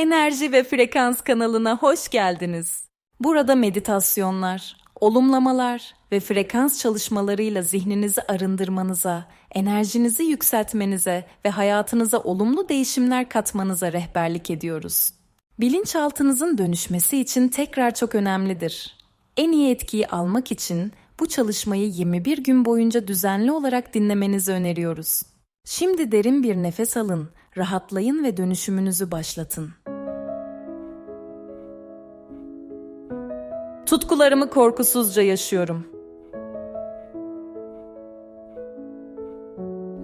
Enerji ve Frekans kanalına hoş geldiniz. Burada meditasyonlar, olumlamalar ve frekans çalışmalarıyla zihninizi arındırmanıza, enerjinizi yükseltmenize ve hayatınıza olumlu değişimler katmanıza rehberlik ediyoruz. Bilinçaltınızın dönüşmesi için tekrar çok önemlidir. En iyi etkiyi almak için bu çalışmayı 21 gün boyunca düzenli olarak dinlemenizi öneriyoruz. Şimdi derin bir nefes alın, rahatlayın ve dönüşümünüzü başlatın. Tutkularımı korkusuzca yaşıyorum.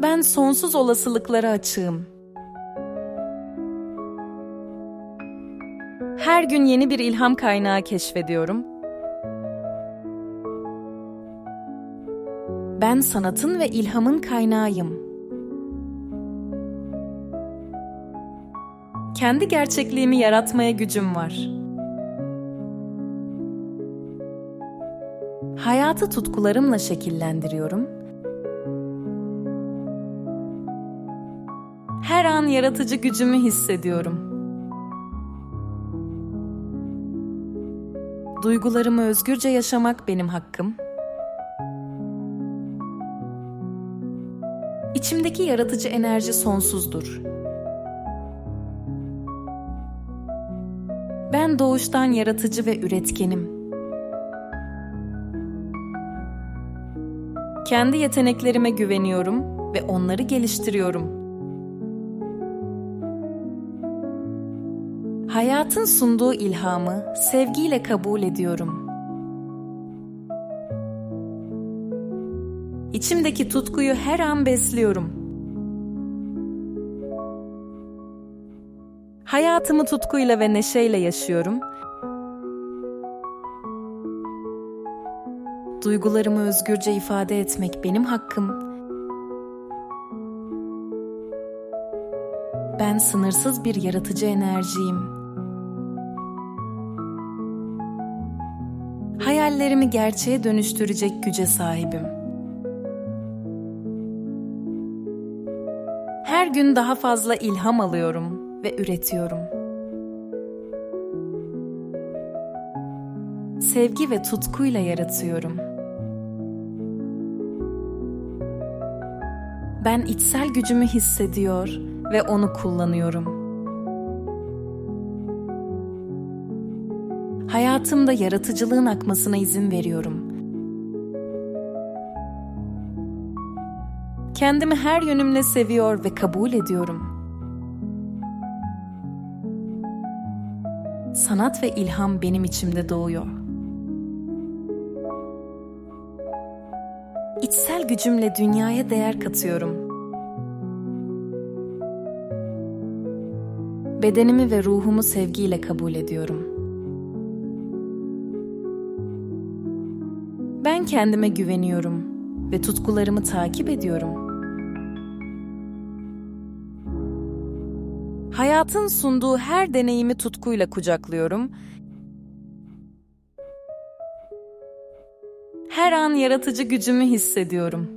Ben sonsuz olasılıklara açığım. Her gün yeni bir ilham kaynağı keşfediyorum. Ben sanatın ve ilhamın kaynağıyım. Kendi gerçekliğimi yaratmaya gücüm var. Hayatı tutkularımla şekillendiriyorum. Her an yaratıcı gücümü hissediyorum. Duygularımı özgürce yaşamak benim hakkım. İçimdeki yaratıcı enerji sonsuzdur. Ben doğuştan yaratıcı ve üretkenim. Kendi yeteneklerime güveniyorum ve onları geliştiriyorum. Hayatın sunduğu ilhamı sevgiyle kabul ediyorum. İçimdeki tutkuyu her an besliyorum. Hayatımı tutkuyla ve neşeyle yaşıyorum. Duygularımı özgürce ifade etmek benim hakkım. Ben sınırsız bir yaratıcı enerjiyim. Hayallerimi gerçeğe dönüştürecek güce sahibim. Her gün daha fazla ilham alıyorum ve üretiyorum. Sevgi ve tutkuyla yaratıyorum. Ben içsel gücümü hissediyor ve onu kullanıyorum. Hayatımda yaratıcılığın akmasına izin veriyorum. Kendimi her yönümle seviyor ve kabul ediyorum. Sanat ve ilham benim içimde doğuyor. İçsel gücümle dünyaya değer katıyorum. Bedenimi ve ruhumu sevgiyle kabul ediyorum. Ben kendime güveniyorum ve tutkularımı takip ediyorum. Hayatın sunduğu her deneyimi tutkuyla kucaklıyorum. Her an yaratıcı gücümü hissediyorum.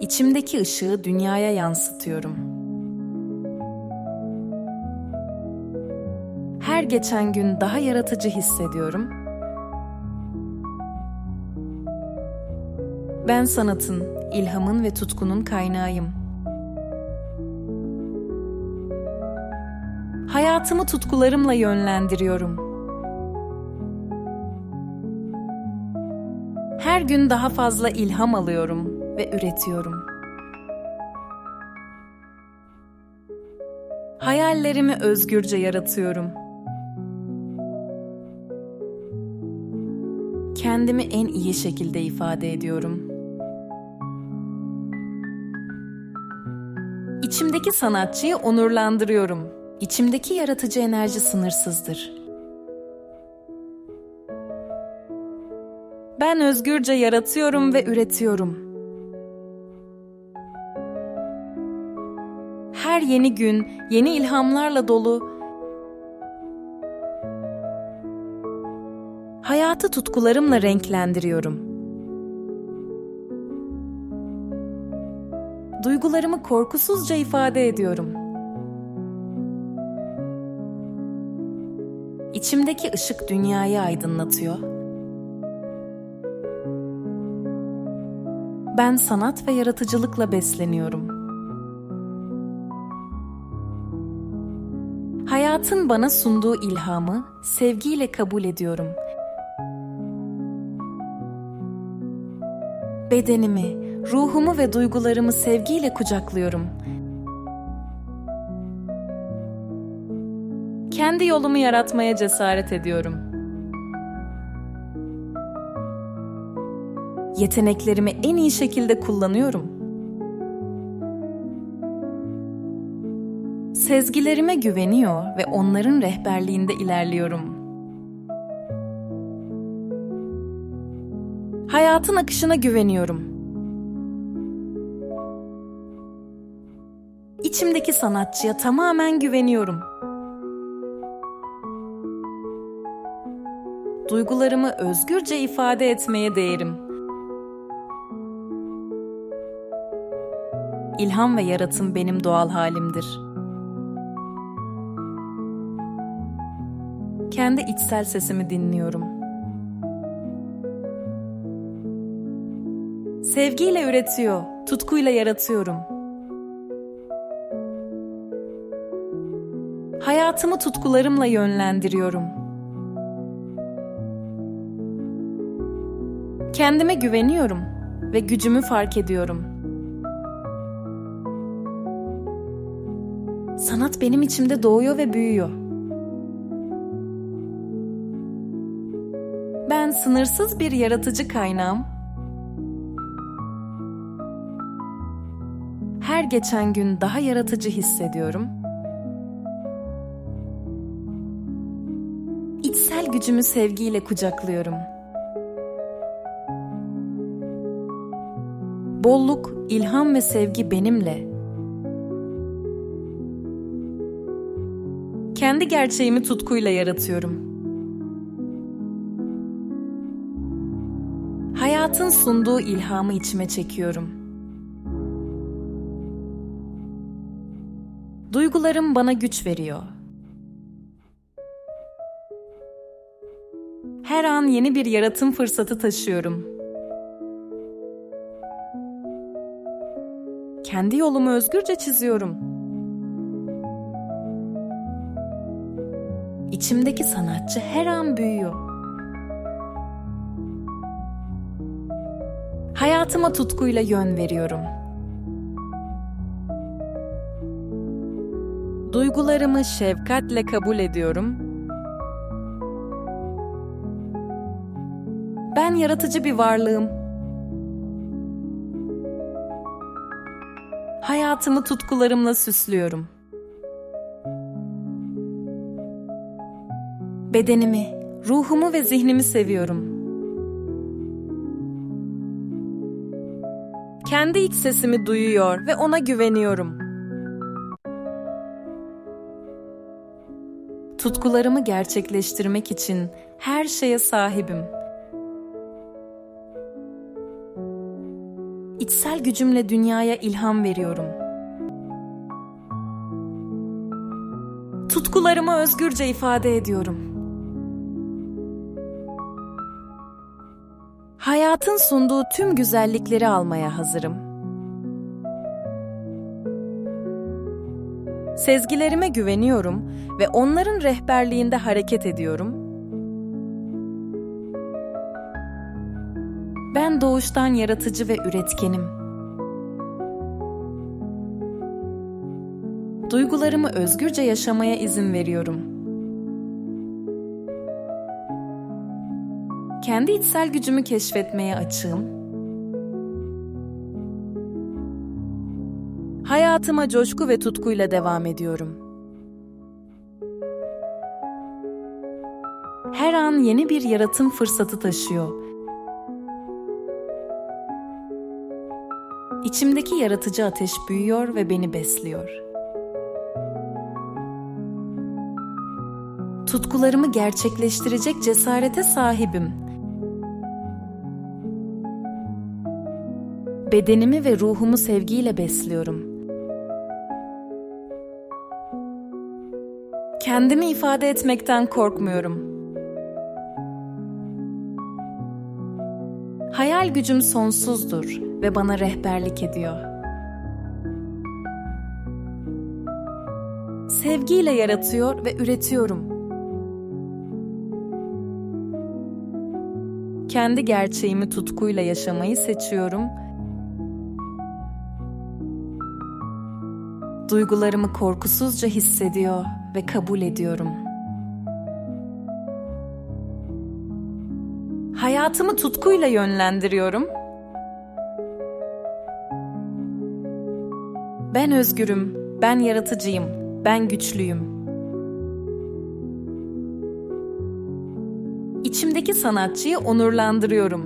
İçimdeki ışığı dünyaya yansıtıyorum. Her geçen gün daha yaratıcı hissediyorum. Ben sanatın, ilhamın ve tutkunun kaynağıyım. Hayatımı tutkularımla yönlendiriyorum. Her gün daha fazla ilham alıyorum ve üretiyorum. Hayallerimi özgürce yaratıyorum. Kendimi en iyi şekilde ifade ediyorum. İçimdeki sanatçıyı onurlandırıyorum. İçimdeki yaratıcı enerji sınırsızdır. Ben özgürce yaratıyorum ve üretiyorum. Her yeni gün yeni ilhamlarla dolu. Hayatı tutkularımla renklendiriyorum. Duygularımı korkusuzca ifade ediyorum. İçimdeki ışık dünyayı aydınlatıyor. Ben sanat ve yaratıcılıkla besleniyorum. Hayatın bana sunduğu ilhamı sevgiyle kabul ediyorum. Bedenimi, ruhumu ve duygularımı sevgiyle kucaklıyorum. Kendi yolumu yaratmaya cesaret ediyorum. Yeteneklerimi en iyi şekilde kullanıyorum. Sezgilerime güveniyor ve onların rehberliğinde ilerliyorum. Hayatın akışına güveniyorum. İçimdeki sanatçıya tamamen güveniyorum. Duygularımı özgürce ifade etmeye değerim. İlham ve yaratım benim doğal halimdir. Kendi içsel sesimi dinliyorum. Sevgiyle üretiyor, tutkuyla yaratıyorum. Hayatımı tutkularımla yönlendiriyorum. Kendime güveniyorum ve gücümü fark ediyorum. Sanat benim içimde doğuyor ve büyüyor. Ben sınırsız bir yaratıcı kaynağım. Her geçen gün daha yaratıcı hissediyorum. İçsel gücümü sevgiyle kucaklıyorum. Bolluk, ilham ve sevgi benimle. Kendi gerçeğimi tutkuyla yaratıyorum. Hayatın sunduğu ilhamı içime çekiyorum. Duygularım bana güç veriyor. Her an yeni bir yaratım fırsatı taşıyorum. Kendi yolumu özgürce çiziyorum. İçimdeki sanatçı her an büyüyor. Hayatıma tutkuyla yön veriyorum. Duygularımı şefkatle kabul ediyorum. Ben yaratıcı bir varlığım. Hayatımı tutkularımla süslüyorum. Bedenimi, ruhumu ve zihnimi seviyorum. Kendi iç sesimi duyuyor ve ona güveniyorum. Tutkularımı gerçekleştirmek için her şeye sahibim. İçsel gücümle dünyaya ilham veriyorum. Tutkularımı özgürce ifade ediyorum. Hayatın sunduğu tüm güzellikleri almaya hazırım. Sezgilerime güveniyorum ve onların rehberliğinde hareket ediyorum. Doğuştan yaratıcı ve üretkenim. Duygularımı özgürce yaşamaya izin veriyorum. Kendi içsel gücümü keşfetmeye açığım. Hayatıma coşku ve tutkuyla devam ediyorum. Her an yeni bir yaratım fırsatı taşıyor. İçimdeki yaratıcı ateş büyüyor ve beni besliyor. Tutkularımı gerçekleştirecek cesarete sahibim. Bedenimi ve ruhumu sevgiyle besliyorum. Kendimi ifade etmekten korkmuyorum. Hayal gücüm sonsuzdur ve bana rehberlik ediyor. Sevgiyle yaratıyor ve üretiyorum. Kendi gerçeğimi tutkuyla yaşamayı seçiyorum. Duygularımı korkusuzca hissediyor ve kabul ediyorum. Hayatımı tutkuyla yönlendiriyorum. Ben özgürüm, ben yaratıcıyım, ben güçlüyüm. İçimdeki sanatçıyı onurlandırıyorum.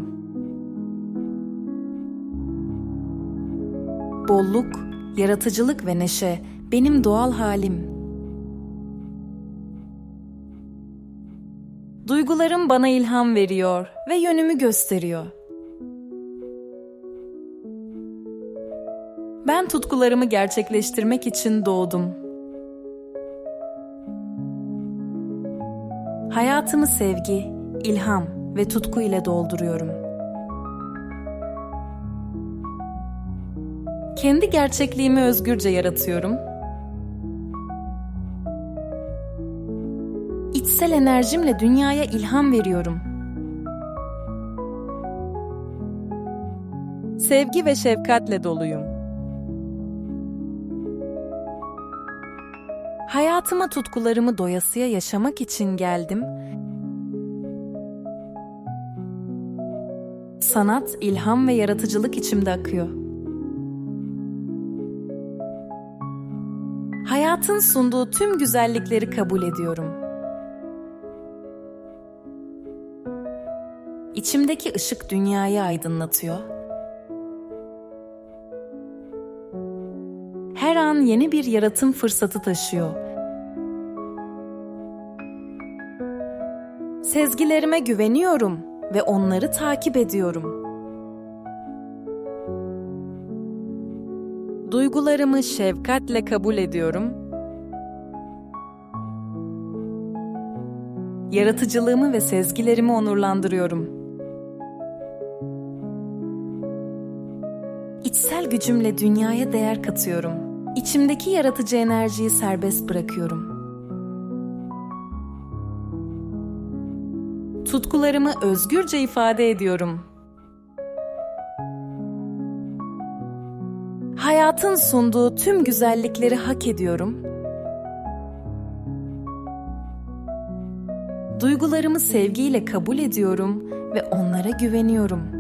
Bolluk, yaratıcılık ve neşe benim doğal halim. Duygularım bana ilham veriyor ve yönümü gösteriyor. Ben tutkularımı gerçekleştirmek için doğdum. Hayatımı sevgi, ilham ve tutku ile dolduruyorum. Kendi gerçekliğimi özgürce yaratıyorum. Enerjimle dünyaya ilham veriyorum. Sevgi ve şefkatle doluyum. Hayatıma tutkularımı doyasıya yaşamak için geldim. Sanat, ilham ve yaratıcılık içimde akıyor. Hayatın sunduğu tüm güzellikleri kabul ediyorum. İçimdeki ışık dünyayı aydınlatıyor. Her an yeni bir yaratım fırsatı taşıyor. Sezgilerime güveniyorum ve onları takip ediyorum. Duygularımı şefkatle kabul ediyorum. Yaratıcılığımı ve sezgilerimi onurlandırıyorum. İçsel gücümle dünyaya değer katıyorum. İçimdeki yaratıcı enerjiyi serbest bırakıyorum. Tutkularımı özgürce ifade ediyorum. Hayatın sunduğu tüm güzellikleri hak ediyorum. Duygularımı sevgiyle kabul ediyorum ve onlara güveniyorum.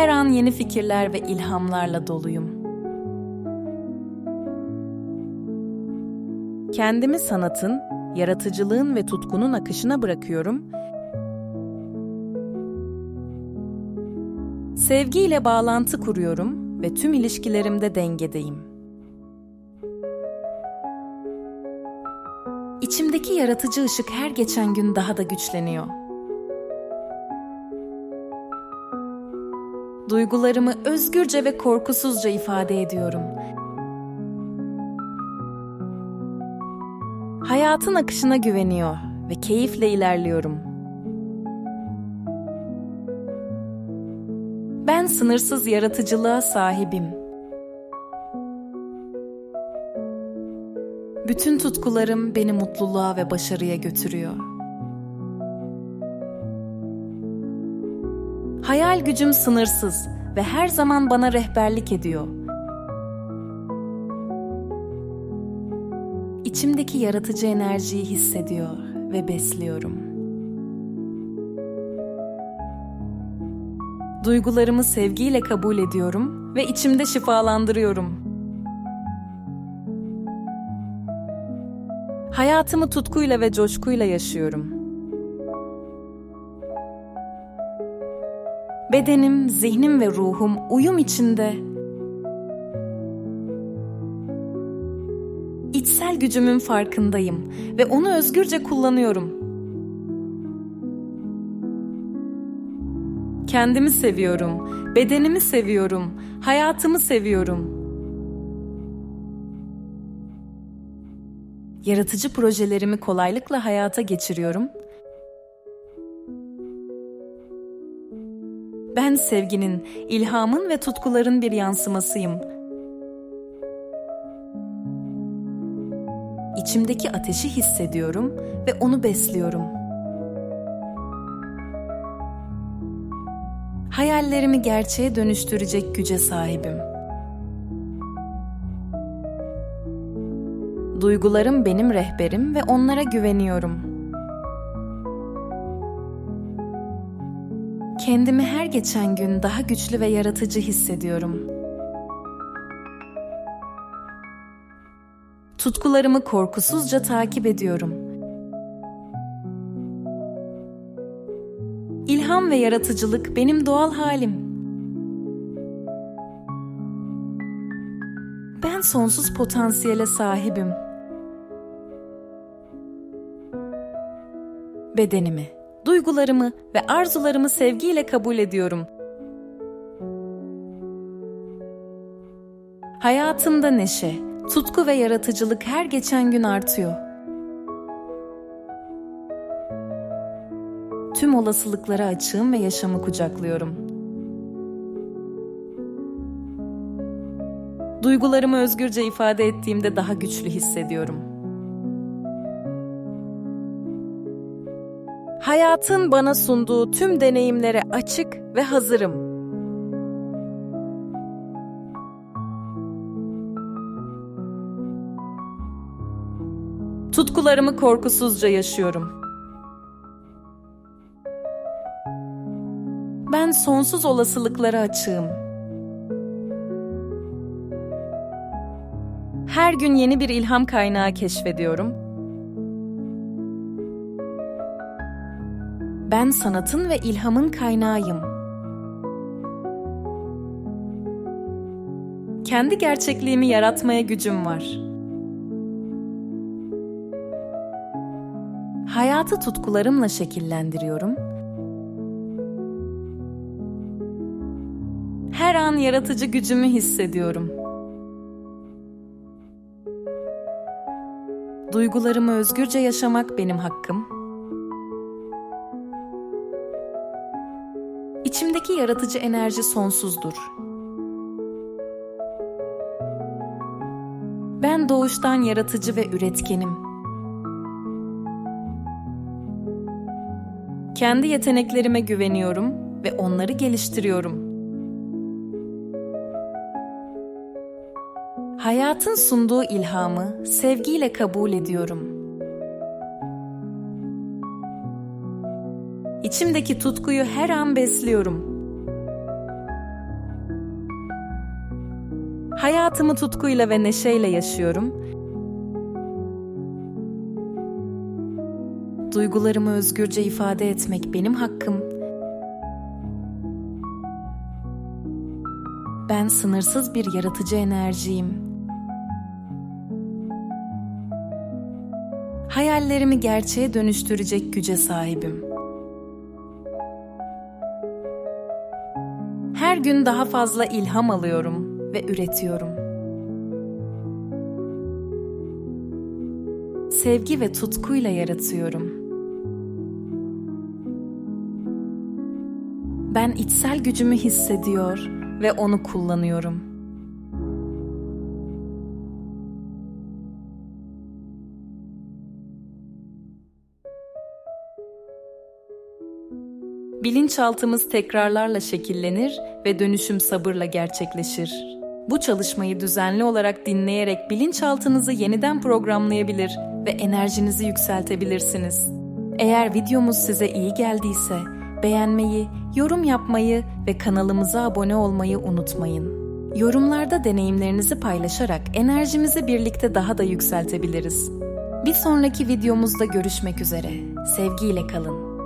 Her an yeni fikirler ve ilhamlarla doluyum. Kendimi sanatın, yaratıcılığın ve tutkunun akışına bırakıyorum. Sevgiyle bağlantı kuruyorum ve tüm ilişkilerimde dengedeyim. İçimdeki yaratıcı ışık her geçen gün daha da güçleniyor. Duygularımı özgürce ve korkusuzca ifade ediyorum. Hayatın akışına güveniyor ve keyifle ilerliyorum. Ben sınırsız yaratıcılığa sahibim. Bütün tutkularım beni mutluluğa ve başarıya götürüyor. Hayal gücüm sınırsız ve her zaman bana rehberlik ediyor. İçimdeki yaratıcı enerjiyi hissediyor ve besliyorum. Duygularımı sevgiyle kabul ediyorum ve içimde şifalandırıyorum. Hayatımı tutkuyla ve coşkuyla yaşıyorum. Bedenim, zihnim ve ruhum uyum içinde. İçsel gücümün farkındayım ve onu özgürce kullanıyorum. Kendimi seviyorum, bedenimi seviyorum, hayatımı seviyorum. Yaratıcı projelerimi kolaylıkla hayata geçiriyorum. Ben sevginin, ilhamın ve tutkuların bir yansımasıyım. İçimdeki ateşi hissediyorum ve onu besliyorum. Hayallerimi gerçeğe dönüştürecek güce sahibim. Duygularım benim rehberim ve onlara güveniyorum. Kendimi her geçen gün daha güçlü ve yaratıcı hissediyorum. Tutkularımı korkusuzca takip ediyorum. İlham ve yaratıcılık benim doğal halim. Ben sonsuz potansiyele sahibim. Bedenimi, duygularımı ve arzularımı sevgiyle kabul ediyorum. Hayatımda neşe, tutku ve yaratıcılık her geçen gün artıyor. Tüm olasılıklara açığım ve yaşamı kucaklıyorum. Duygularımı özgürce ifade ettiğimde daha güçlü hissediyorum. Hayatın bana sunduğu tüm deneyimlere açık ve hazırım. Tutkularımı korkusuzca yaşıyorum. Ben sonsuz olasılıklara açığım. Her gün yeni bir ilham kaynağı keşfediyorum. Ben sanatın ve ilhamın kaynağıyım. Kendi gerçekliğimi yaratmaya gücüm var. Hayatı tutkularımla şekillendiriyorum. Her an yaratıcı gücümü hissediyorum. Duygularımı özgürce yaşamak benim hakkım. İçimdeki yaratıcı enerji sonsuzdur. Ben doğuştan yaratıcı ve üretkenim. Kendi yeteneklerime güveniyorum ve onları geliştiriyorum. Hayatın sunduğu ilhamı sevgiyle kabul ediyorum. İçimdeki tutkuyu her an besliyorum. Hayatımı tutkuyla ve neşeyle yaşıyorum. Duygularımı özgürce ifade etmek benim hakkım. Ben sınırsız bir yaratıcı enerjiyim. Hayallerimi gerçeğe dönüştürecek güce sahibim. Gün daha fazla ilham alıyorum ve üretiyorum. Sevgi ve tutkuyla yaratıyorum. Ben içsel gücümü hissediyor ve onu kullanıyorum. Bilinçaltımız tekrarlarla şekillenir ve dönüşüm sabırla gerçekleşir. Bu çalışmayı düzenli olarak dinleyerek bilinçaltınızı yeniden programlayabilir ve enerjinizi yükseltebilirsiniz. Eğer videomuz size iyi geldiyse beğenmeyi, yorum yapmayı ve kanalımıza abone olmayı unutmayın. Yorumlarda deneyimlerinizi paylaşarak enerjimizi birlikte daha da yükseltebiliriz. Bir sonraki videomuzda görüşmek üzere. Sevgiyle kalın.